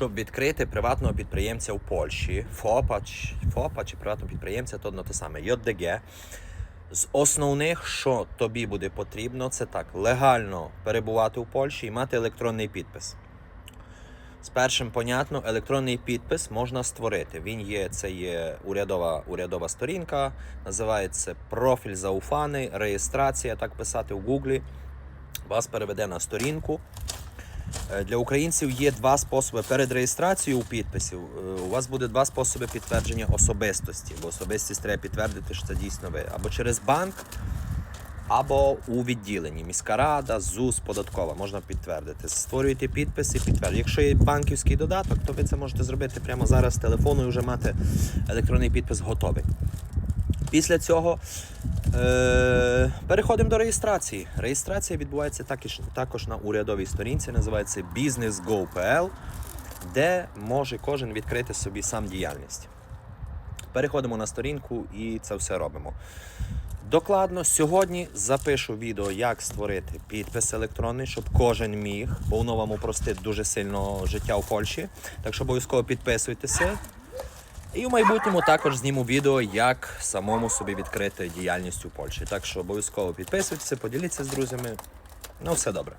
щоб відкрити приватного підприємця в Польщі, ФОПа, ФОПа чи приватного підприємця, то одно те саме, ЙДГ. З основних, що тобі буде потрібно, це так: легально перебувати в Польщі і мати електронний підпис. З першим, понятно, електронний підпис можна створити. Він є, це є урядова, урядова сторінка, називається профіль зауфаний, реєстрація, так писати в Гуглі. Вас переведе на сторінку. Е, Для українців є два способи перед реєстрацією підписів. е, У вас буде два способи підтвердження особистості, бо особистість треба підтвердити, що це дійсно ви. Або через банк, або у відділенні. Міська рада, ЗУС, податкова можна підтвердити. Створюєте підпис і підтверджуєте. Якщо є банківський додаток, то ви це можете зробити прямо зараз з телефону і вже мати електронний підпис готовий. Після цього е, переходимо до реєстрації. Реєстрація відбувається також, також на урядовій сторінці, називається businessgo.pl, де може кожен відкрити собі сам діяльність. Переходимо на сторінку і це все робимо. Докладно сьогодні запишу відео, як створити підпис електронний, щоб кожен міг, бо воно вам упростить дуже сильно життя в Польщі. Так що обов'язково підписуйтеся. І в майбутньому також зніму відео, як самому собі відкрити діяльність у Польщі. Так що обов'язково підписуйтеся, поділіться з друзями. Ну, все добре.